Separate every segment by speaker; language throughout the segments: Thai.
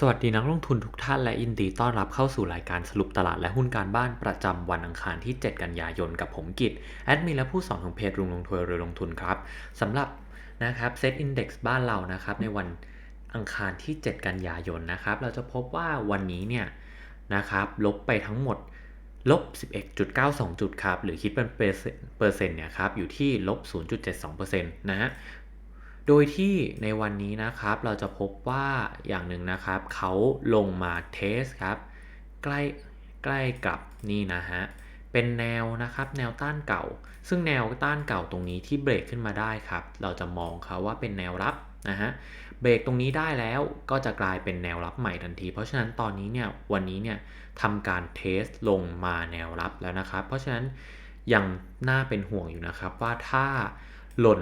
Speaker 1: สวัสดีนักลงทุนทุกท่านและยินดีต้อนรับเข้าสู่รายการสรุปตลาดและหุ้นการบ้านประจำวันอังคารที่ 7 กันยายนกับผมกิตแอดมินและผู้สอนของเพจรุงลงทุนเรือลงทุนครับสำหรับนะครับเซตอินดี x บ้านเรานะครับในวันอังคารที่ 7 กันยายนนะครับเราจะพบว่าวันนี้เนี่ยนะครับลบไปทั้งหมดลบ 11.92 จุดครับ หรือคิดเป็นเปอร์เซ็นต์เนี่ยครับ อยู่ที่ลบ 0.72%นะฮะ โดยที่ในวันนี้นะครับเราจะพบว่าอย่างหนึ่งนะครับ เขาลงมาเทสครับ ใกล้ใกล้กับนี่นะฮะเป็นแนวนะครับแนวต้านเก่า ซึ่งแนวต้านเก่าตรงนี้ที่เบรกขึ้นมาได้ครับ เราจะมองเขาว่าเป็นแนวรับนะฮะเบรกตรงนี้ได้แล้วก็จะกลายเป็นแนวรับใหม่ทันที เพราะฉะนั้นตอนนี้เนี่ยวันนี้เนี่ยทำการเทสลงมาแนวรับแล้วนะครับ เพราะฉะนั้นยังน่าเป็นห่วงอยู่นะครับว่าถ้าหล่น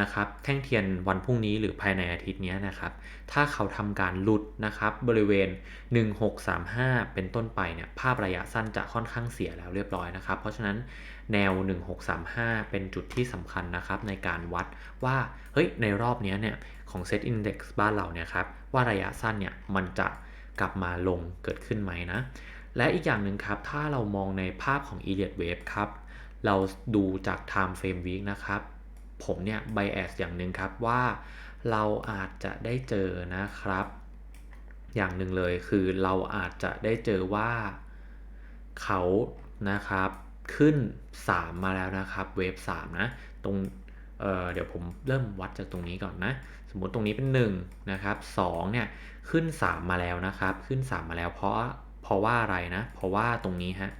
Speaker 1: นะครับแท่งเทียนวันพรุ่งนี้หรือภายในอาทิตย์นี้นะครับ ถ้าเขาทำการหลุดนะครับบริเวณ 1635 เป็นต้นไปเนี่ยภาพระยะสั้นจะค่อนข้างเสียแล้วเรียบร้อยนะครับ เพราะฉะนั้นแนว 1635 เป็นจุดที่สำคัญนะครับในการวัดว่าเฮ้ยในรอบนี้เนี่ยของ Set Index บ้านเราเนี่ยครับว่าระยะสั้นเนี่ยมันจะกลับมาลงเกิดขึ้นไหมนะ และอีกอย่างหนึ่งครับถ้าเรามองในภาพของ Elliott Wave ครับเราดูจาก Time Frame Week นะครับ ผมเนี่ยไบแอสอย่างหนึ่งครับว่าเราอาจจะได้เจอนะครับ อย่างหนึ่งเลยคือเราอาจจะได้เจอว่าเขานะครับขึ้น 3 มาแล้วนะครับเวฟ3นะตรงเเดี๋ยวผมเริ่มวัดจากตรงนี้ก่อนนะ สมมติตรงนี้เป็น1นะครับ2เนี่ยขึ้น 3 มาแล้วนะครับ ขึ้น 3 มาแล้วเพราะเพราะว่าอะไรนะ เพราะว่าตรงนี้ฮะ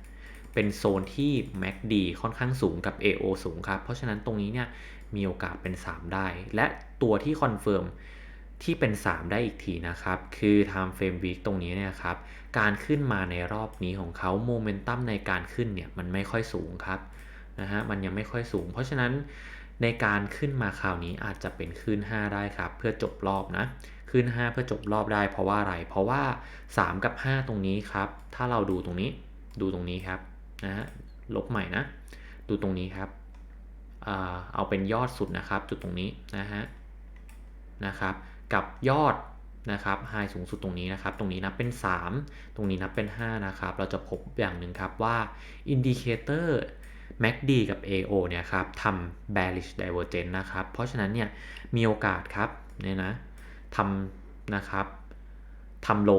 Speaker 1: เป็นโซนที่ MACD ค่อนข้างสูงกับ AO สูงครับ เพราะฉะนั้นตรงนี้เนี่ย มีโอกาสเป็น 3 ได้ และตัวที่คอนเฟิร์มที่เป็น 3 ได้อีกทีนะครับ คือ Time Frame Week ตรงนี้เนี่ยครับ การขึ้นมาในรอบนี้ของเขาโมเมนตัมในการขึ้นเนี่ยมันไม่ค่อยสูงครับนะฮะมันยังไม่ค่อยสูง เพราะฉะนั้นในการขึ้นมาคราวนี้อาจจะเป็นขึ้น 5 ได้ครับ เพื่อจบรอบนะขึ้น 5 เพื่อจบรอบได้เพราะว่าอะไร เพราะว่า 3 กับ 5 ตรงนี้ครับ ถ้าเราดูตรงนี้ดูตรงนี้ครับนะฮะลบใหม่นะ ดูตรงนี้ครับ เอาเป็นยอดสุดนะครับ จุดตรงนี้นะฮะนะครับ กับยอดนะครับไฮสูงสุดตรงนี้นะครับ ตรงนี้นับเป็น 3 ตรงนี้นับเป็น 5 นะครับ เราจะพบอย่างหนึ่งครับว่าอินดิเคเตอร์ MACD กับ AO เนี่ยครับทำ bearish divergence นะครับ เพราะฉะนั้นเนี่ยมีโอกาสครับเนี่ยนะทำนะครับทำโล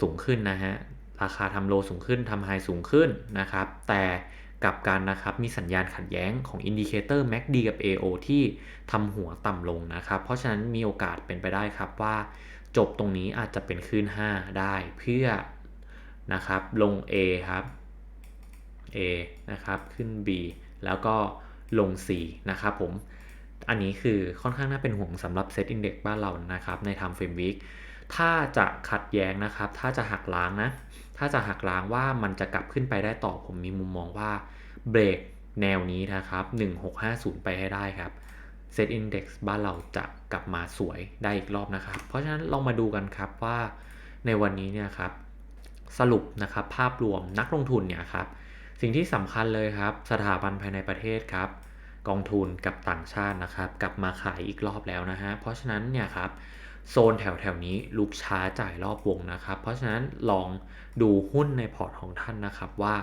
Speaker 1: สูงขึ้นนะฮะราคาทำโลสูงขึ้นทำไฮสูงขึ้นนะครับ แต่ กับการนะครับมีสัญญาณขัดแย้งของอินดิเคเตอร์ MACD กับ AO ที่ทำหัวต่ำลงนะครับ เพราะฉะนั้นมีโอกาสเป็นไปได้ครับว่าจบตรงนี้อาจจะเป็นขึ้น 5 ได้เพื่อนะครับลง A ครับ A นะครับขึ้น B แล้วก็ลง C นะครับผมอันนี้คือค่อนข้างน่าเป็นห่วงสำหรับเซตอินเด็กบ้านเรานะครับใน Time Frame Week ถ้าจะขัดแย้งนะครับ ถ้าจะหักล้างนะ ถ้าจะหักล้างว่ามันจะกลับขึ้นไปได้ต่อผมมีมุมมองว่า เบรกแนวนี้นะครับ 1650 ไปให้ได้ครับเซตอินดี x บ้านเราจะกลับมาสวยได้อีกรอบนะครับ เพราะฉะนั้นลองมาดูกันครับว่าในวันนี้เนี่ยครับสรุปนะครับภาพรวมนักลงทุนเนี่ยครับสิ่งที่สำคัญเลยครับ สถาบันภายในประเทศครับ กองทุนกับต่างชาตินะครับ กลับมาขายอีกรอบแล้วนะฮะเพราะฉะนั้นเนี่ยครับโซนแถวแถวนี้ลุกช้าจ่ายรอบวงนะครับ เพราะฉะนั้นลองดูหุ้นในพอร์ตของท่านนะครับว่า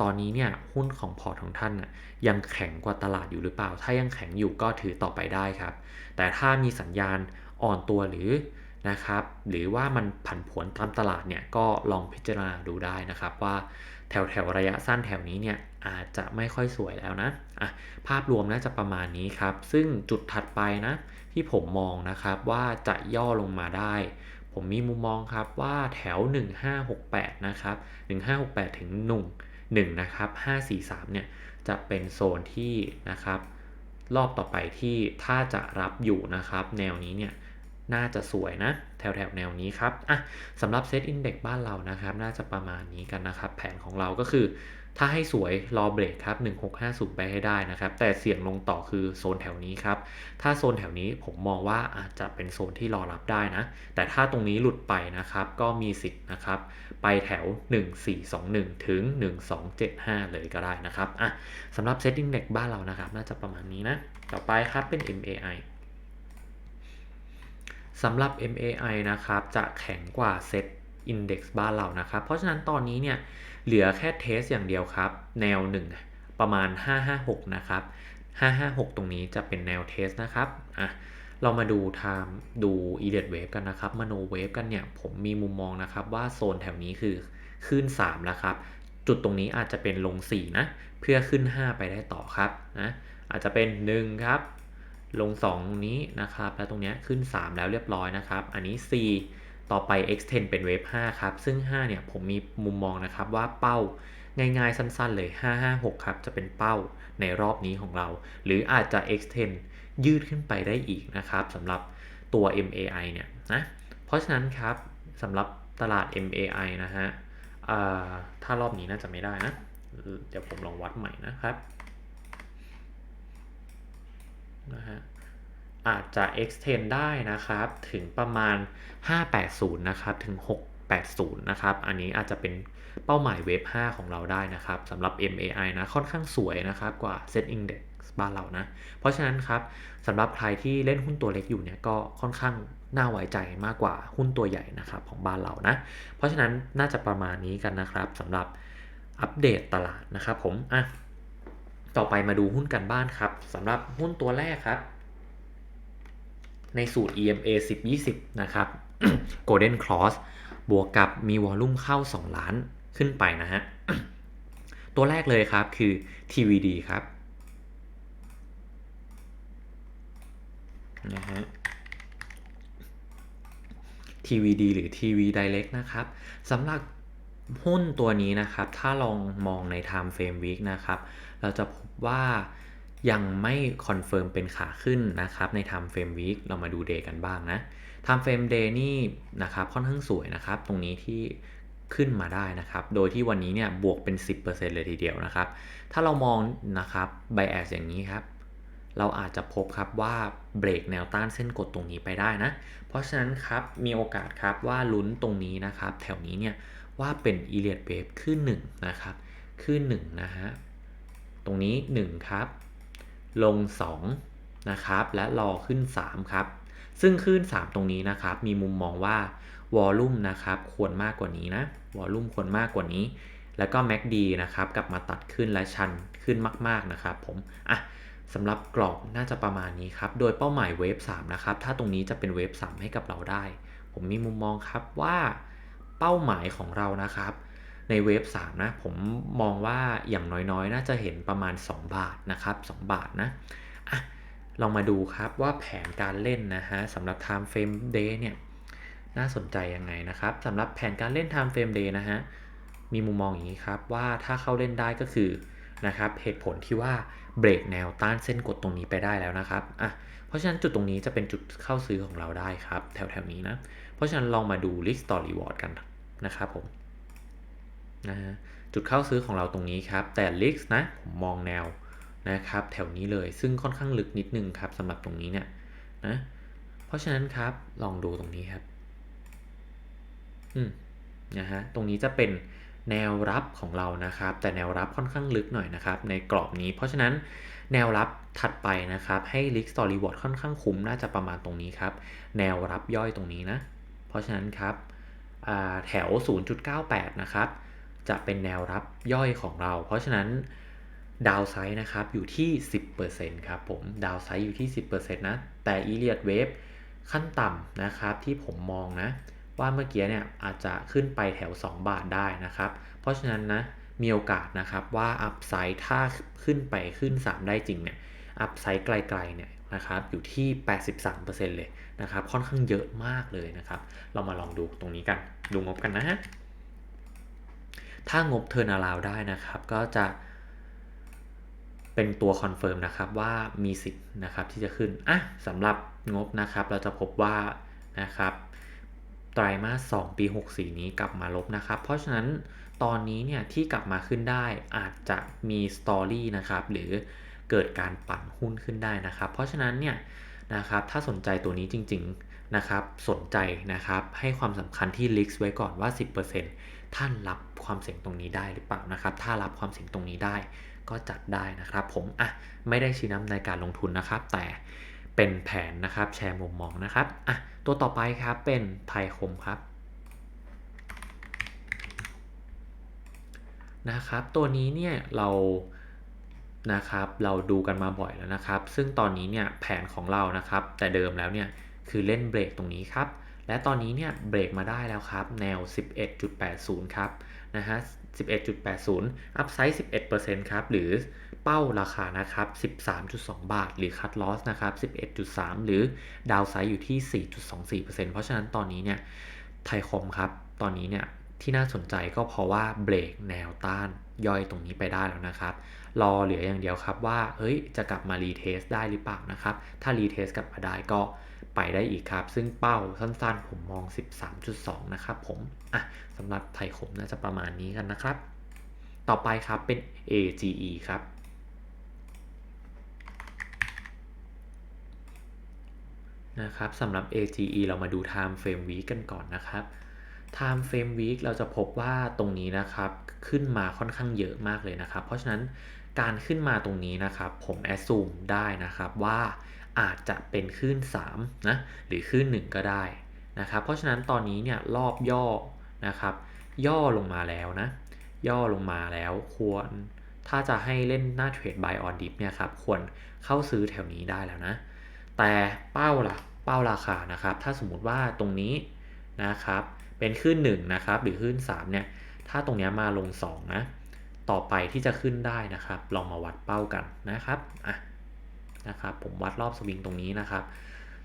Speaker 1: ตอนนี้เนี่ยหุ้นของพอร์ตของท่านน่ะยังแข็งกว่าตลาดอยู่หรือเปล่า ถ้ายังแข็งอยู่ก็ถือต่อไปได้ครับ แต่ถ้ามีสัญญาณอ่อนตัวหรือนะครับหรือว่ามันผันผวนตามตลาดเนี่ยก็ลองพิจารณาดูได้นะครับว่าแถวแถวระยะสั้นแถวนี้เนี่ยอาจจะไม่ค่อยสวยแล้วนะอะภาพรวมน่าจะประมาณนี้ครับ ซึ่งจุดถัดไปนะที่ผมมองนะครับว่าจะย่อลงมาได้ ผมมีมุมมองครับว่าแถว 1568 นะครับ 1568 ถึง1 1นะครับ543เนี่ยจะเป็นโซนที่นะครับรอบต่อไปที่ถ้าจะรับอยู่นะครับ แนวนี้เนี่ยน่าจะสวยนะแถวแถวแนวนี้ครับอะสำหรับเซตอินเด็กบ้านเรานะครับ น่าจะประมาณนี้กันนะครับ แผนของเราก็คือ ถ้าให้สวยรอเบรกครับ 1650 ไปให้ได้นะครับ แต่เสี่ยงลงต่อคือโซนแถวนี้ครับ ถ้าโซนแถวนี้ผมมองว่าอาจจะเป็นโซนที่รอรับได้นะ แต่ถ้าตรงนี้หลุดไปนะครับ ก็มีสิทธิ์นะครับ ไปแถว 1421 ถึง 1275 เลยก็ได้นะครับ อะสำหรับเซตติ้งเด็กบ้านเรานะครับ น่าจะประมาณนี้นะ ต่อไปครับเป็น MAI สำหรับ MAI นะครับ จะแข็งกว่าเซต Index บ้านเรานะครับ เพราะฉะนั้นตอนนี้เนี่ย เหลือแค่เทสอย่างเดียวครับ แนว 1 ประมาณ 556 นะครับ 556 ตรงนี้จะเป็นแนวเทสนะครับอะเรามาดูไทม์ดู e d e t wave กันนะครับมโนเวฟกันเนี่ย ผมมีมุมมองนะครับว่าโซนแถวนี้คือขึ้น 3 แล้วครับ จุดตรงนี้อาจจะเป็นลง 4 นะ เพื่อขึ้น 5 ไปได้ต่อครับนะอาจจะเป็น 1 ครับ ลง2ตรงนี้นะครับ แล้วตรงนี้ขึ้น 3 แล้วเรียบร้อยนะครับ อันนี้ 4 ต่อไป extend เป็นเวฟ5ครับ ซึ่ง 5 เนี่ย ผมมีมุมมองนะครับว่าเป้าง่ายๆ สั้นๆ เลย 556 ครับ จะเป็นเป้าในรอบนี้ของเรา หรืออาจจะ extend ยืดขึ้นไปได้อีกนะครับสำหรับตัว MAI เนี่ยนะ เพราะฉะนั้นครับสำหรับตลาด MAI นะฮะถ้ารอบนี้น่าจะไม่ได้นะ เดี๋ยวผมลองวัดใหม่นะครับนะฮะ อาจจะ extend ได้นะครับ ถึงประมาณ 580 นะครับ ถึง 680 นะครับ อันนี้อาจจะเป็นเป้าหมายเวฟ5ของเราได้นะครับสำหรับ MAI นะ ค่อนข้างสวยนะครับกว่า Set Index บ้านเรานะ เพราะฉะนั้นครับสำหรับใครที่เล่นหุ้นตัวเล็กอยู่เนี่ยก็ค่อนข้างน่าไว้ใจมากกว่าหุ้นตัวใหญ่นะครับของบ้านเรานะ เพราะฉะนั้นน่าจะประมาณนี้กันนะครับสำหรับอัปเดตตลาดนะครับผมอะต่อไปมาดูหุ้นกันบ้านครับสำหรับหุ้นตัวแรกครับ ในสูตร EMA 10-20 นะครับ Golden Cross บวกกับมีวอลลุ่มเข้า 2 ล้านขึ้นไปนะฮะ ตัวแรกเลยครับคือ TVD ครับนะฮะ TVD หรือ TV Direct นะครับสำหรับหุ้นตัวนี้นะครับ ถ้าลองมองใน Time Frame Week นะครับ เราจะพบว่า ยังไม่คอนเฟิร์มเป็นขาขึ้นนะครับใน Time Frame Week เรามาดู Day กันบ้างนะ Time Frame Day นี่นะครับค่อนข้างสวยนะครับ ตรงนี้ที่ขึ้นมาได้นะครับ โดยที่วันนี้เนี่ยบวกเป็น 10%เลยทีเดียวนะครับ ถ้าเรามองนะครับ bias อย่างนี้ครับ เราอาจจะพบครับว่าเบรกแนวต้านเส้นกดตรงนี้ไปได้นะ เพราะฉะนั้นครับมีโอกาสครับว่าลุ้นตรงนี้นะครับ แถวนี้เนี่ยว่าเป็นอีเลียดเวฟขึ้น1นะครับ ขึ้น1นะฮะ ตรงนี้ 1 ครับ ลง 2 นะครับ และรอขึ้น 3 ครับ ซึ่งขึ้น 3 ตรงนี้นะครับ มีมุมมองว่าวอลลุ่มนะครับ ควรมากกว่านี้นะ วอลลุ่มควรมากกว่านี้ แล้วก็ MACD นะครับ กลับมาตัดขึ้นและชันขึ้นมาก ๆ นะครับผม อะสำหรับกรอบน่าจะประมาณนี้ครับ โดยเป้าหมายเวฟ3นะครับ ถ้าตรงนี้จะเป็นเวฟ3ให้กับเราได้ ผมมีมุมมองครับว่าเป้าหมายของเรานะครับ ในเวฟ3นะผมมองว่าอย่างน้อยๆ น่าจะเห็นประมาณ 2 บาทนะครับ 2 บาทนะอะลองมาดูครับว่าแผนการเล่นนะฮะสำหรับ time frame day เนี่ยน่าสนใจยังไงนะครับสำหรับแผนการเล่น time frame day นะฮะมีมุมมองอย่างนี้ครับว่าถ้าเข้าเล่นได้ก็คือนะครับเหตุผลที่ว่าเบรกแนวต้านเส้นกดตรงนี้ไปได้แล้วนะครับอะเพราะฉะนั้นจุดตรงนี้จะเป็นจุดเข้าซื้อของเราได้ครับ แถวๆนี้นะ เพราะฉะนั้นลองมาดู risk ต่อ reward กันนะครับผม นะฮะจุดเข้าซื้อของเราตรงนี้ครับ แต่ risk นะ ผมมองแนวนะครับแถวนี้เลยซึ่งค่อนข้างลึกนิดนึงครับสำหรับตรงนี้เนี่ยนะเพราะฉะนั้นครับลองดูตรงนี้ครับอืมนะฮะตรงนี้จะเป็นแนวรับของเรานะครับ แต่แนวรับค่อนข้างลึกหน่อยนะครับ ในกรอบนี้ เพราะฉะนั้นแนวรับถัดไปนะครับ ให้ลิกสตอรีวอร์ดค่อนข้างคุ้มน่าจะประมาณตรงนี้ครับ แนวรับย่อยตรงนี้นะ เพราะฉะนั้นครับแถว 0.98 นะครับ จะเป็นแนวรับย่อยของเรา เพราะฉะนั้นดาวไซด์นะครับอยู่ที่ 10%ครับผมดาวไซด์อยู่ที่ 10%นะ แต่อีเลียดเวฟขั้นต่ำนะครับที่ผมมองนะ ว่าเมื่อกี้เนี่ยอาจจะขึ้นไปแถว 2 บาทได้นะครับ เพราะฉะนั้นนะมีโอกาสนะครับว่าอัพไซด์ถ้าขึ้นไปขึ้น 3 ได้จริงเนี่ยอัพไซด์ไกลๆเนี่ยนะครับอยู่ที่ 83%เลยนะครับ ค่อนข้างเยอะมากเลยนะครับ เรามาลองดูตรงนี้กัน ดูงบกันนะฮะ ถ้างบเทอร์นาลาวได้นะครับ ก็จะเป็นตัวคอนเฟิร์มนะครับว่ามีสิทธิ์นะครับที่จะขึ้นอะสำหรับงบนะครับ เราจะพบว่านะครับไตรมาส 2 ปี 64 นี้กลับมาลบนะครับ เพราะฉะนั้นตอนนี้เนี่ยที่กลับมาขึ้นได้อาจจะมีสตอรี่นะครับหรือเกิดการปั่นหุ้นขึ้นได้นะครับ เพราะฉะนั้นเนี่ยนะครับถ้าสนใจตัวนี้จริง ๆ นะครับสนใจนะครับให้ความสำคัญที่ลิกไว้ก่อนว่า 10%ท่านรับความเสี่ยงตรงนี้ได้หรือเปล่านะครับ ถ้ารับความเสี่ยงตรงนี้ได้ก็จัดได้นะครับ ผมอะไม่ได้ชี้นำในการลงทุนนะครับ แต่เป็นแผนนะครับแชร์มุมมองนะครับอะตัวต่อไปครับเป็นไทยคมครับนะครับตัวนี้เนี่ยเรานะครับเราดูกันมาบ่อยแล้วนะครับ ซึ่งตอนนี้เนี่ยแผนของเรานะครับ แต่เดิมแล้วเนี่ย คือเล่นเบรกตรงนี้ครับ และตอนนี้เนี่ยเบรกมาได้แล้วครับ แนว 11.80 ครับนะฮะ 11.80 อัพไซด์ 11%ครับ หรือเป้าราคานะครับ 13.2 บาท หรือคั t ลอสนะครับ 11.3 หรือดาวไซด์อยู่ที่ 4.24%เพราะฉะนั้นตอนนี้เนี่ยไทยคมครับ ตอนนี้เนี่ยที่น่าสนใจก็เพราะว่าเบรกแนวต้านย่อยตรงนี้ไปได้แล้วนะครับ รอเหลืออย่างเดียวครับว่า เฮ้ย จะกลับมารีเทสได้หรือเปล่านะครับ ถ้ารีเทสกลับมาได้ก็ ไปได้อีกครับ ซึ่งเป้าสั้นๆ ผมมอง 13.2 นะครับผม อะสำหรับไทยคมน่าจะประมาณนี้กันนะครับ ต่อไปครับเป็น AGE ครับ นะครับสำหรับ AGE เรามาดู Time Frame Week กันก่อนนะครับ Time Frame Week เราจะพบว่าตรงนี้นะครับ ขึ้นมาค่อนข้างเยอะมากเลยนะครับ เพราะฉะนั้นการขึ้นมาตรงนี้นะครับ ผมแอดซูมได้นะครับว่า อาจจะเป็นคลื่น3นะหรือคลื่น 1 ก็ได้นะครับเพราะฉะนั้นตอนนี้เนี่ยรอบย่อนะครับย่อลงมาแล้วนะย่อลงมาแล้วควรถ้าจะให้เล่นหน้าเทรด buy on dip เนี่ยครับควรเข้าซื้อแถวนี้ได้แล้วนะแต่เป้าล่ะเป้าราคานะครับถ้าสมมุติว่าตรงนี้นะครับเป็นขึ้น1นะครับหรือขึ้น3เนี่ยถ้าตรงนี้มาลง2นะต่อไปที่จะขึ้นได้นะครับ ลองมาวัดเป้ากันนะครับอะ นะครับ ผมวัดรอบสวิงตรงนี้นะครับ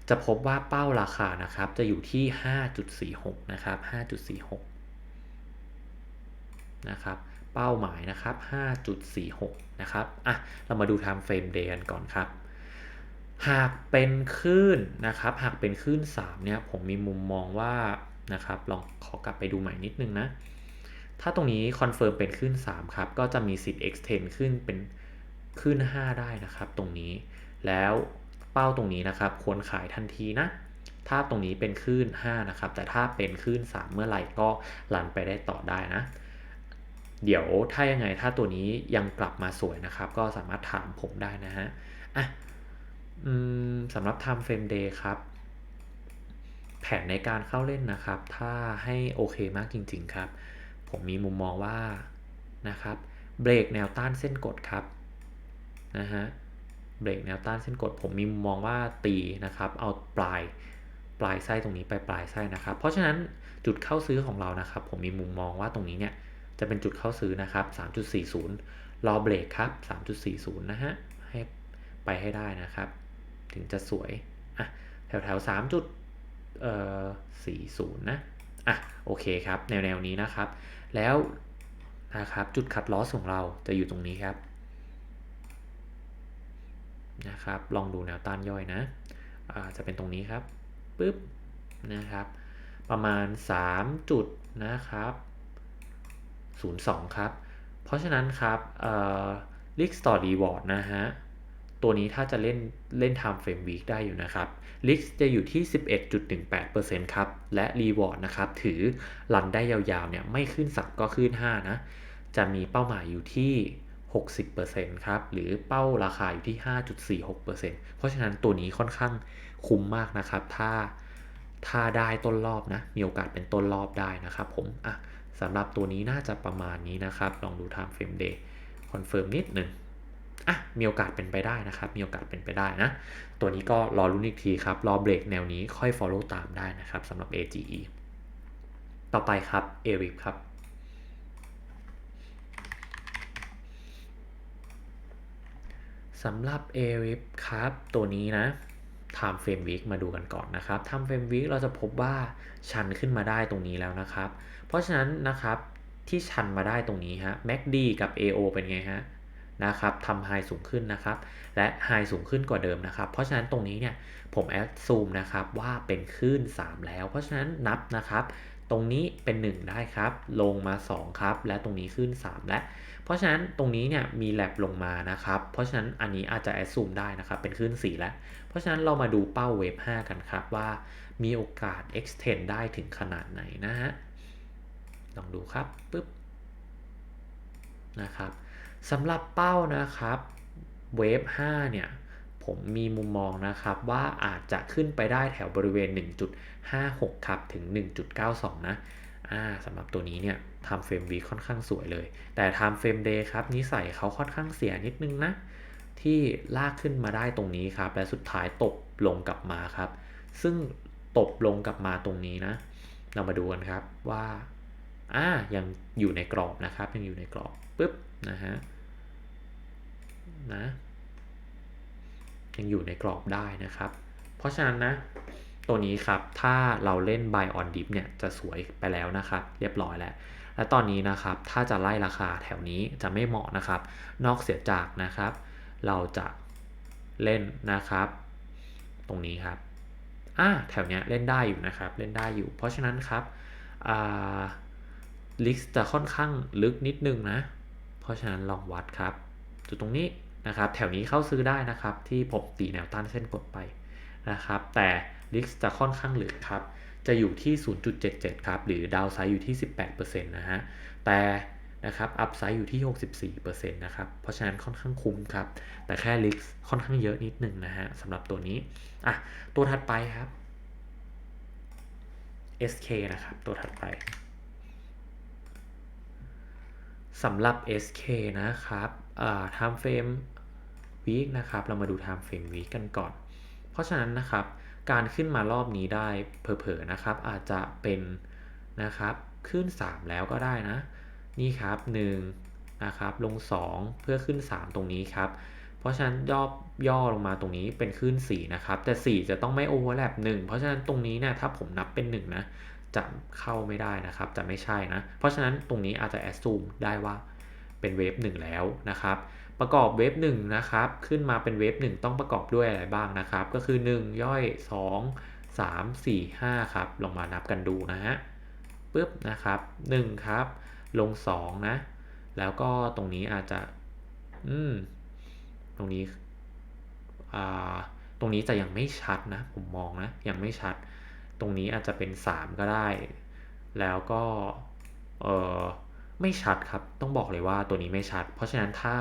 Speaker 1: จะพบว่าเป้าราคานะครับ จะอยู่ที่ 5.46 นะครับ 5.46 นะครับ เป้าหมายนะครับ 5.46 นะครับ อะ เรามาดู time frame day กันก่อนครับ หากเป็นคลื่นนะครับ หากเป็นคลื่น 3 เนี่ย ผมมีมุมมองว่านะครับ ลองขอกลับไปดูใหม่นิดนึงนะถ้าตรงนี้คอนเฟิร์มเป็นคลื่น3 ครับ ก็จะมีสิทธิ์ extend ขึ้นเป็น คลื่น5 ได้นะครับตรงนี้ แล้วเป้าตรงนี้นะครับ ควรขายทันทีนะ ถ้าตรงนี้เป็นคลื่น5 นะครับ แต่ถ้าเป็นคลื่น3 เมื่อไหร่ก็ลันไปได้ต่อได้นะ เดี๋ยวถ้ายังไงถ้าตัวนี้ยังกลับมาสวยนะครับ ก็สามารถถามผมได้นะฮะอะสำหรับ time frame day ครับแผนในการเข้าเล่นนะครับ ถ้าให้โอเคมากจริง ๆ ครับ ผมมีมุมมองว่านะครับ เบรกแนวต้านเส้นกดครับ นะฮะเบรกแนวต้านเส้นกดผมมีมุมมองว่าตีนะครับ เอาปลายปลายไส้ตรงนี้ไปปลายไส้นะครับ เพราะฉะนั้นจุดเข้าซื้อของเรานะครับ ผมมีมุมมองว่าตรงนี้เนี่ยจะเป็นจุดเข้าซื้อนะครับ 3.40 รอเบรกครับ 3.40 นะฮะ ให้ไปให้ได้นะครับ ถึงจะสวย อะ แถวแถว3จุดเอ่อ40 นะ อะ โอเคครับ แนวแนวนี้นะครับ แล้วนะครับ จุดคัดลอสของเราจะอยู่ตรงนี้ครับ นะครับ ลองดูแนวต้านย่อยนะะจะเป็นตรงนี้ครับปึ๊บนะครับ ประมาณ 3 จุดนะครับ 02 ครับ เพราะฉะนั้นครับลิกสตอร์ดีวอร์ดนะฮะ ตัวนี้ถ้าจะเล่นเล่น time frame week ได้อยู่นะครับลิกจะอยู่ที่ 11.18%ครับ และรีวอร์ดนะครับ ถือรันได้ยาวๆเนี่ยไม่ขึ้นสักก็ขึ้น 5 นะ จะมีเป้าหมายอยู่ที่ 60%ครับ หรือเป้าราคาอยู่ที่ 5.46%เพราะฉะนั้นตัวนี้ค่อนข้างคุ้มมากนะครับ ถ้าถ้าได้ต้นรอบนะ มีโอกาสเป็นต้นรอบได้นะครับผม อะสำหรับตัวนี้น่าจะประมาณนี้นะครับ ลองดู time frame day คอนเฟิร์มนิดหนึ่งอะ มีโอกาสเป็นไปได้นะครับ มีโอกาสเป็นไปได้นะ ตัวนี้ก็รอรุ้นอีกทีครับ รอเบรกแนวนี้ค่อย follow ตามได้นะครับสำหรับ AGE ต่อไปครับ a r i p ครับ สำหรับ a r i p ครับ ตัวนี้นะ time frame week มาดูกันก่อนนะครับ time frame week เราจะพบว่าชันขึ้นมาได้ตรงนี้แล้วนะครับ เพราะฉะนั้นนะครับที่ชันมาได้ตรงนี้ฮะ MACD กับ AO เป็นไงฮะนะครับทำไฮสูงขึ้นนะครับ และไฮสูงขึ้นกว่าเดิมนะครับ เพราะฉะนั้นตรงนี้เนี่ยผมแอดซูมนะครับว่าเป็นคลื่น 3 แล้ว เพราะฉะนั้นนับนะครับ ตรงนี้เป็น 1 ได้ครับ ลงมา 2 ครับ และตรงนี้ขึ้น 3 และ เพราะฉะนั้นตรงนี้เนี่ยมีแลบลงมานะครับ เพราะฉะนั้นอันนี้อาจจะแอดซูมได้นะครับ เป็นขึ้น 4 แล้ว เพราะฉะนั้นเรามาดูเป้าเวฟ5กันครับว่ามีโอกาส extend ได้ถึงขนาดไหนนะฮะ ลองดูครับปึ๊บนะครับสำหรับเป้านะครับเวฟ5เนี่ย ผมมีมุมมองนะครับว่าอาจจะขึ้นไปได้แถวบริเวณ 1.56 ครับ ถึง 1.92 นะสำหรับตัวนี้เนี่ย time frame week ค่อนข้างสวยเลย แต่ time frame day ครับนิสัยเขาค่อนข้างเสียนิดนึงนะ ที่ลากขึ้นมาได้ตรงนี้ครับ และสุดท้ายตกลงกลับมาครับ ซึ่งตกลงกลับมาตรงนี้นะ เรามาดูกันครับว่าอ่ายังอยู่ในกรอบนะครับ ยังอยู่ในกรอบปุ๊บนะฮะนะ ยังอยู่ในกรอบได้นะครับ เพราะฉะนั้นนะ ตัวนี้ครับ ถ้าเราเล่น buy on dip เนี่ยจะสวยไปแล้วนะครับ เรียบร้อยแล้ว และตอนนี้นะครับ ถ้าจะไล่ราคาแถวนี้จะไม่เหมาะนะครับ นอกเสียจากนะครับ เราจะเล่นนะครับ ตรงนี้ครับอ่าแถวเนี้ยเล่นได้อยู่นะครับ เล่นได้อยู่ เพราะฉะนั้นครับอ่าลิกจะค่อนข้างลึกนิดนึงนะ เพราะฉะนั้นลองวัดครับจุดตรงนี้ นะครับแถวนี้เข้าซื้อได้นะครับที่ผมตีแนวต้านเส้นกดไปนะครับแต่ลิกจะค่อนข้างลึกครับจะอยู่ที่ 0.77 ครับ หรือดาวไซด์อยู่ที่ 18%นะฮะ แต่นะครับ อัพไซด์อยู่ที่ 64%นะครับ เพราะฉะนั้นค่อนข้างคุ้มครับ แต่แค่ลิกค่อนข้างเยอะนิดนึงนะฮะสำหรับตัวนี้ อะ ตัวถัดไปครับ SK นะครับ ตัวถัดไปสำหรับ SK นะครับ อ่า time frame week นะครับ เรามาดู time frame week กันก่อน เพราะฉะนั้นนะครับ การขึ้นมารอบนี้ได้เผลอๆนะครับ อาจจะเป็นนะครับขึ้น 3 แล้วก็ได้นะ นี่ครับ1นะครับลง 2 เพื่อขึ้น 3 ตรงนี้ครับ เพราะฉะนั้นย่อย่อลงมาตรงนี้เป็นขึ้น 4 นะครับ แต่ 4 จะต้องไม่โอเวอร์แลป1เพราะฉะนั้นตรงนี้เนี่ยถ้าผมนับเป็น 1 นะ จะเข้าไม่ได้นะครับ จะไม่ใช่นะ เพราะฉะนั้นตรงนี้อาจจะแอดซูมได้ว่าเป็นเวฟ1แล้วนะครับ ประกอบเวฟ1นะครับขึ้นมาเป็นเวฟ1ต้องประกอบด้วยอะไรบ้างนะครับ ก็คือ 1 ย่อย 2 3 4 5 ครับ ลองมานับกันดูนะฮะปึ๊บนะครับ 1 ครับ ลง 2 นะ แล้วก็ตรงนี้อาจจะ อืม ตรงนี้ อ่า ตรงนี้จะยังไม่ชัดนะ ผมมองนะ ยังไม่ชัด ตรงนี้อาจจะเป็น 3 ก็ได้ แล้วก็ เออ ไม่ชัดครับ ต้องบอกเลยว่าตัวนี้ไม่ชัด เพราะฉะนั้นถ้า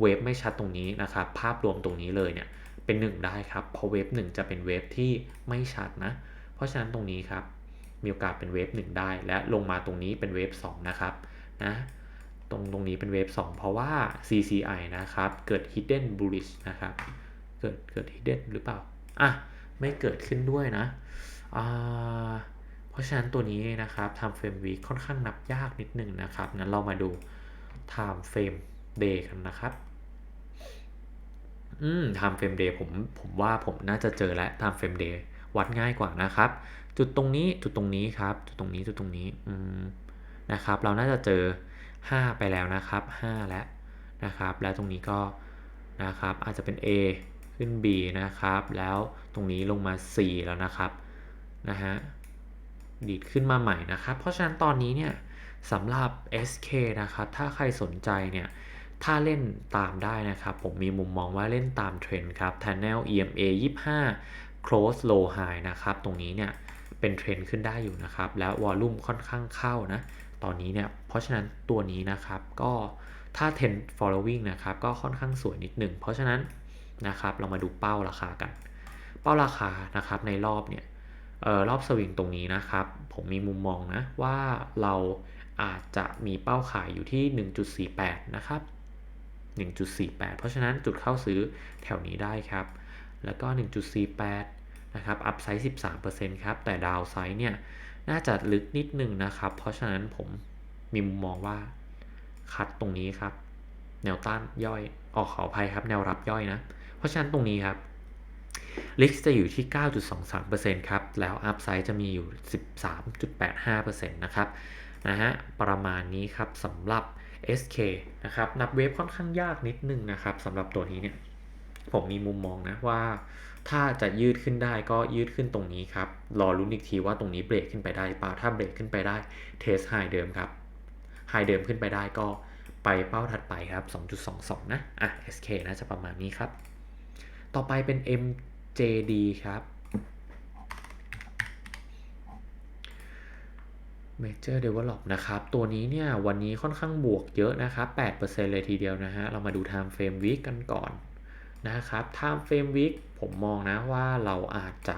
Speaker 1: เวฟไม่ชัดตรงนี้นะครับ ภาพรวมตรงนี้เลยเนี่ยเป็น 1 ได้ครับ เพราะเวฟ1จะเป็นเวฟที่ไม่ชัดนะ เพราะฉะนั้นตรงนี้ครับ มีโอกาสเป็นเวฟ1ได้ และลงมาตรงนี้เป็นเวฟ2นะครับนะตรงตรงนี้เป็นเวฟ2เพราะว่า CCI นะครับ เกิด hidden bullish นะครับ เกิดเกิด hidden หรือเปล่า อะ ไม่เกิดขึ้นด้วยนะอ่า ราะฉะนั้นตัวนี้นะครับ time frame week ค่อนข้างนับยากนิดนึงนะครับงั้นเรามาดู time frame day กันนะครับอืม time frame day ผมผมว่าผมน่าจะเจอแล้ว time frame day วัดง่ายกว่านะครับ จุดตรงนี้จุดตรงนี้ครับ จุดตรงนี้จุดตรงนี้อืมนะครับ เราน่าจะเจอ 5 ไปแล้วนะครับ 5 แล้วนะครับ แล้วตรงนี้ก็นะครับ อาจจะเป็น A ขึ้น B นะครับ แล้วตรงนี้ลงมา 4 แล้วนะครับนะฮะ ดีดขึ้นมาใหม่นะครับ เพราะฉะนั้นตอนนี้เนี่ยสำหรับ SK นะครับ ถ้าใครสนใจเนี่ย ถ้าเล่นตามได้นะครับ ผมมีมุมมองว่าเล่นตามเทรนด์ครับ Channel EMA 25 close low high นะครับ ตรงนี้เนี่ยเป็นเทรนด์ขึ้นได้อยู่นะครับ แล้ววอลลุ่มค่อนข้างเข้านะ ตอนนี้เนี่ย เพราะฉะนั้นตัวนี้นะครับก็ถ้า trend following นะครับ ก็ค่อนข้างสวยนิดหนึ่ง เพราะฉะนั้นนะครับ เรามาดูเป้าราคากัน เป้าราคานะครับในรอบเนี่ย ออรอบสวิงตรงนี้นะครับ ผมมีมุมมองนะว่าเราอาจจะมีเป้าขายอยู่ที่ 1.48 นะครับ 1.48 เพราะฉะนั้นจุดเข้าซื้อแถวนี้ได้ครับ แล้วก็ 1.48 นะครับ อัพไซด์13%ครับ แต่ดาวไซด์เนี่ย น่าจะลึกนิดนึงนะครับ เพราะฉะนั้นผมมีมุมมองว่า คัดตรงนี้ครับ แนวต้านย่อย ออกขออภัยครับ แนวรับย่อยนะ เพราะฉะนั้นตรงนี้ครับ ลิกจะอยู่ที่ 9.23%ครับ แล้วอัพไซด์จะมีอยู่ 13.85%นะครับ นะฮะ ประมาณนี้ครับสำหรับ SK นะครับ นับเวฟค่อนข้างยากนิดนึงนะครับสำหรับตัวนี้เนี่ย ผมมีมุมมองนะว่า ถ้าจะยืดขึ้นได้ก็ยืดขึ้นตรงนี้ครับ รอรุ้นอีกทีว่าตรงนี้เบรกขึ้นไปได้เปล่า ถ้าเบรกขึ้นไปได้เทสไฮเดิมครับไฮเดิมขึ้นไปได้ก็ไปเป้าถัดไปครับ 2.22 นะ อะ SK น่าจะประมาณนี้ครับ ต่อไปเป็น MJD ครับ Major Develop นะครับ ตัวนี้เนี่ยวันนี้ค่อนข้างบวกเยอะนะครับ 8%เลยทีเดียวนะฮะ เรามาดู Time Frame Week กันก่อนนะครับ Time Frame Week ผมมองนะว่าเราอาจจะ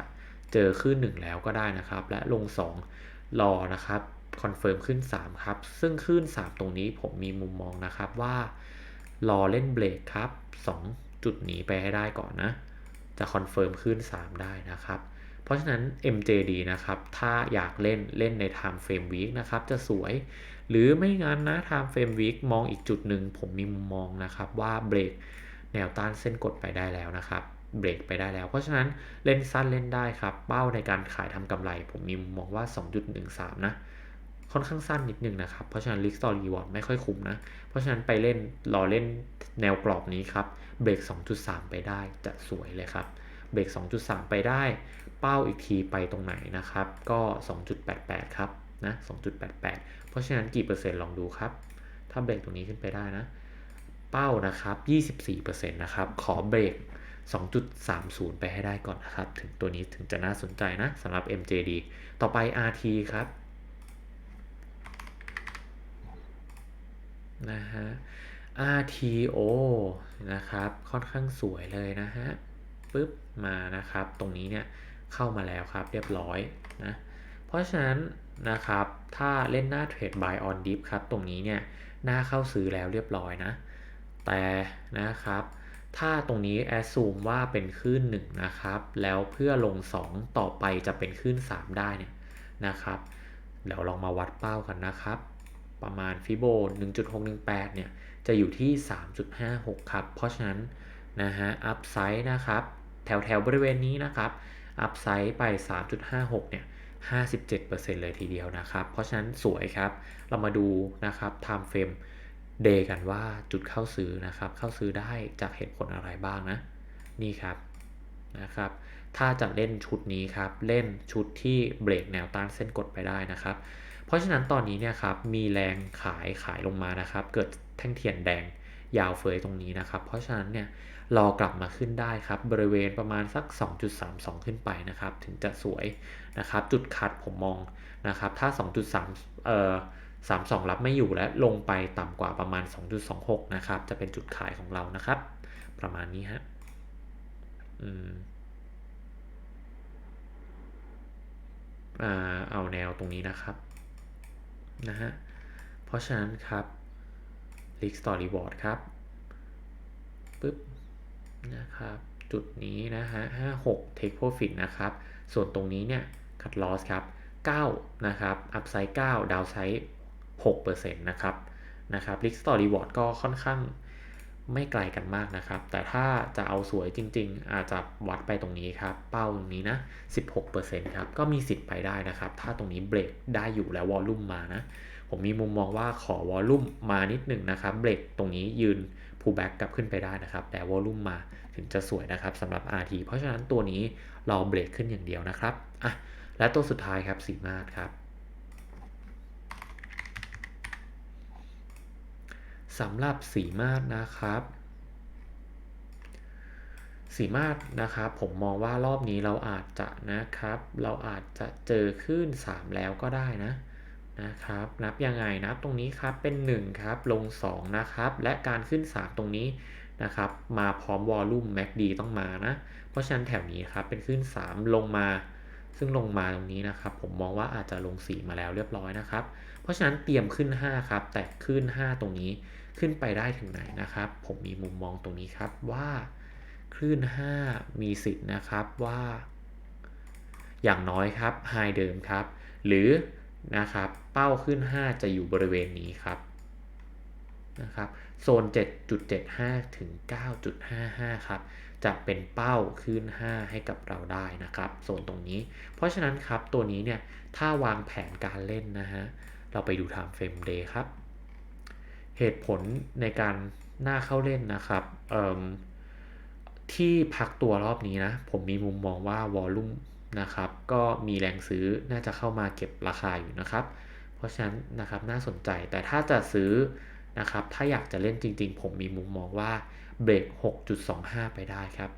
Speaker 1: เจอขึ้น 1 แล้วก็ได้นะครับ และลง 2 รอนะครับคอนเฟิร์มขึ้น 3 ครับ ซึ่งขึ้น 3 ตรงนี้ผมมีมุมมองนะครับว่า รอเล่นเบรกครับ 2 จุดนี้ไปให้ได้ก่อนนะ จะคอนเฟิร์มขึ้น 3 ได้นะครับ เพราะฉะนั้น MJD นะครับ ถ้าอยากเล่นเล่นใน Time Frame Week นะครับ จะสวย หรือไม่งั้นนะ Time Frame Week มองอีกจุดหนึ่งผมมีมุมมองนะครับว่าเบรกแนวต้านเส้นกดไปได้แล้วนะครับเบรกไปได้แล้ว เพราะฉะนั้นเล่นสั้นเล่นได้ครับ เป้าในการขายทำกำไร ผมมีมุมมองว่า 2.13 นะ ค่อนข้างสั้นนิดนึงนะครับ เพราะฉะนั้น Risk Story Reward ไม่ค่อยคุ้มนะ เพราะฉะนั้นไปเล่นรอเล่นแนวกรอบนี้ครับ เบรก 2.3 ไปได้จะสวยเลยครับ เบรก 2.3 ไปได้ เป้าอีกทีไปตรงไหนนะครับ ก็ 2.88 ครับนะ 2.88 เพราะฉะนั้นกี่เปอร์เซ็นต์ลองดูครับ ถ้าเบรกตรงนี้ขึ้นไปได้นะ เป้านะครับ 24%นะครับ ขอเบรก 2.30 ไปให้ได้ก่อนนะครับ ถึงตัวนี้ถึงจะน่าสนใจนะสำหรับ MJD ต่อไป RT ครับนะฮะ RTO นะครับ ค่อนข้างสวยเลยนะฮะปึ๊บมานะครับ ตรงนี้เนี่ยเข้ามาแล้วครับเรียบร้อยนะ เพราะฉะนั้นนะครับ ถ้าเล่นหน้าเทรด buy on dip ครับ ตรงนี้เนี่ยหน้าเข้าซื้อแล้วเรียบร้อยนะ แต่นะครับถ้าตรงนี้ assume ว่าเป็นคลื่น1นะครับ แล้วเพื่อลง 2 ต่อไปจะเป็นคลื่น3 ได้เนี่ยนะครับ เดี๋ยวลองมาวัดเป้ากันนะครับ ประมาณฟิโบ1.618 เนี่ย จะอยู่ที่ 3.56 ครับ เพราะฉะนั้นนะฮะอัพไซด์นะครับแถวแถวบริเวณนี้นะครับอัพไซด์ไป 3.56 เนี่ย 57%เลยทีเดียวนะครับ เพราะฉะนั้นสวยครับ เรามาดูนะครับ time frame day กันว่าจุดเข้าซื้อนะครับ เข้าซื้อได้จากเหตุผลอะไรบ้างนะ นี่ครับนะครับ ถ้าจะเล่นชุดนี้ครับ เล่นชุดที่เบรกแนวต้านเส้นกดไปได้นะครับ ราะฉะนั้นตอนนี้เนี่ยครับมีแรงขายขายลงมานะครับ เกิดแท่งเทียนแดงยาวเฟยตรงนี้นะครับ เพราะฉะนั้นเนี่ยรอกลับมาขึ้นได้ครับ บริเวณประมาณสัก 2.32 ขึ้นไปนะครับ ถึงจะสวยนะครับ จุดคัดผมมองนะครับ ถ้า 2.3 เอ่อ32 รับไม่อยู่และลงไปต่ำกว่าประมาณ 2.26 นะครับ จะเป็นจุดขายของเรานะครับ ประมาณนี้ฮะอืมอ่าเอาแนวตรงนี้นะครับ นะฮะ เพราะฉะนั้นครับ Leak Store Reward ครับปึ๊บนะครับ จุดนี้นะฮะ56 Take Profit นะครับ ส่วนตรงนี้เนี่ย Cut Loss ครับ9นะครับ Upside 9 Downside 6%นะครับนะครับ Leak Store Reward ก็ค่อนข้าง ไม่ไกลกันมากนะครับ แต่ถ้าจะเอาสวยจริง ๆ อาจจะวัดไปตรงนี้ครับ เป้าตรงนี้นะ 16%ครับ ก็มีสิทธิ์ไปได้นะครับ ถ้าตรงนี้เบรกได้อยู่แล้ววอลลุ่มมานะ ผมมีมุมมองว่าขอวอลลุ่มมานิดหนึ่งนะครับ เบรกตรงนี้ยืน pull back กลับขึ้นไปได้นะครับ แต่วอลลุ่มมาถึงจะสวยนะครับสำหรับ RT เพราะฉะนั้นตัวนี้รอเบรกขึ้นอย่างเดียวนะครับอะและตัวสุดท้ายครับสีมาศครับ สำหรับสีมาศนะครับสีมาศนะครับ ผมมองว่ารอบนี้เราอาจจะนะครับ เราอาจจะเจอขึ้น 3 แล้วก็ได้นะนะครับ นับยังไงนับตรงนี้ครับเป็น 1 ครับ ลง 2 นะครับ และการขึ้น 3 ตรงนี้นะครับ มาพร้อมวอลลุ่ม MACD ต้องมานะ เพราะฉะนั้นแถวนี้ครับเป็นขึ้น 3 ลงมา ซึ่งลงมาตรงนี้นะครับ ผมมองว่าอาจจะลง 4 มาแล้วเรียบร้อยนะครับ เพราะฉะนั้นเตรียมขึ้น 5 ครับ แต่ขึ้น 5 ตรงนี้ ขึ้นไปได้ถึงไหนนะครับ ผมมีมุมมองตรงนี้ครับว่าคลื่น 5 มีสิทธิ์นะครับว่า อย่างน้อยครับไฮเดิมครับ หรือนะครับเป้าขึ้น 5 จะอยู่บริเวณนี้ครับนะครับโซน 7.75 ถึง 9.55 ครับ จะเป็นเป้าขึ้น 5 ให้กับเราได้นะครับ โซนตรงนี้ เพราะฉะนั้นครับตัวนี้เนี่ย ถ้าวางแผนการเล่นนะฮะ เราไปดู time frame day ครับ เหตุผลในการหน้าเข้าเล่นนะครับที่พักตัวรอบนี้นะ ผมมีมุมมองว่าวอลลุ่มนะครับ ก็มีแรงซื้อน่าจะเข้ามาเก็บราคาอยู่นะครับ เพราะฉะนั้นนะครับน่าสนใจแต่ถ้าจะซื้อนะครับ ถ้าอยากจะเล่นจริง ๆ ผมมีมุมมองว่าเบรก 6.25 ไปได้ครับ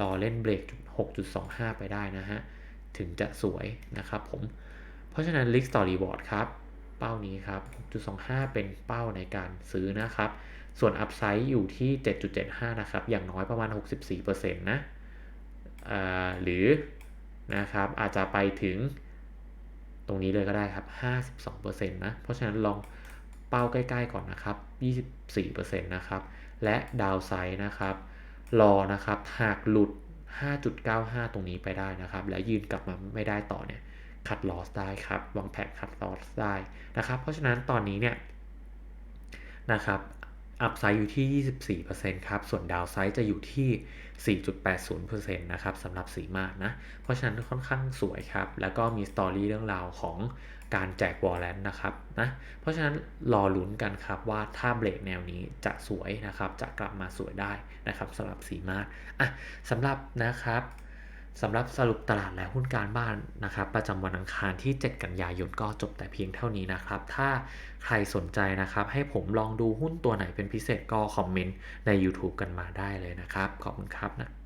Speaker 1: รอเล่นเบรก 6.25 ไปได้นะฮะ ถึงจะสวยนะครับผม เพราะฉะนั้น Risk Story Reward ครับ เป้านี้ครับ6.25 เป็นเป้าในการซื้อนะครับ ส่วน Upside อยู่ที่ 7.75 นะครับ อย่างน้อยประมาณ 64%นะหรือนะครับอาจจะไปถึงตรงนี้เลยก็ได้ครับ 52%นะ เพราะฉะนั้นลองเป้าใกล้ๆก่อนนะครับ 24%นะครับ และดาวไซด์นะครับ รอนะครับ หากหลุด 5.95 ตรงนี้ไปได้นะครับ แล้วยืนกลับมาไม่ได้ต่อเนี่ย คัดลอสได้ครับวางแผนคัดลอสได้นะครับ เพราะฉะนั้นตอนนี้เนี่ยนะครับอัพไซด์อยู่ที่ 24%ครับ ส่วนดาวไซด์จะอยู่ที่ 4.80%นะครับสำหรับสีมาดนะ เพราะฉะนั้นค่อนข้างสวยครับ แล้วก็มีสตอรี่เรื่องราวของการแจกวอลเลนนะครับนะ เพราะฉะนั้นรอลุ้นกันครับว่าถ้าเบรกแนวนี้จะสวยนะครับ จะกลับมาสวยได้นะครับสำหรับสีมาดอะสำหรับนะครับ สำหรับสรุปตลาดและหุ้นการบ้านนะครับ ประจำวันอังคารที่ 7 กันยายนก็จบแต่เพียงเท่านี้นะครับ ถ้าใครสนใจนะครับ ให้ผมลองดูหุ้นตัวไหนเป็นพิเศษก็คอมเมนต์ใน YouTube กันมาได้เลยนะครับ ขอบคุณครับนะ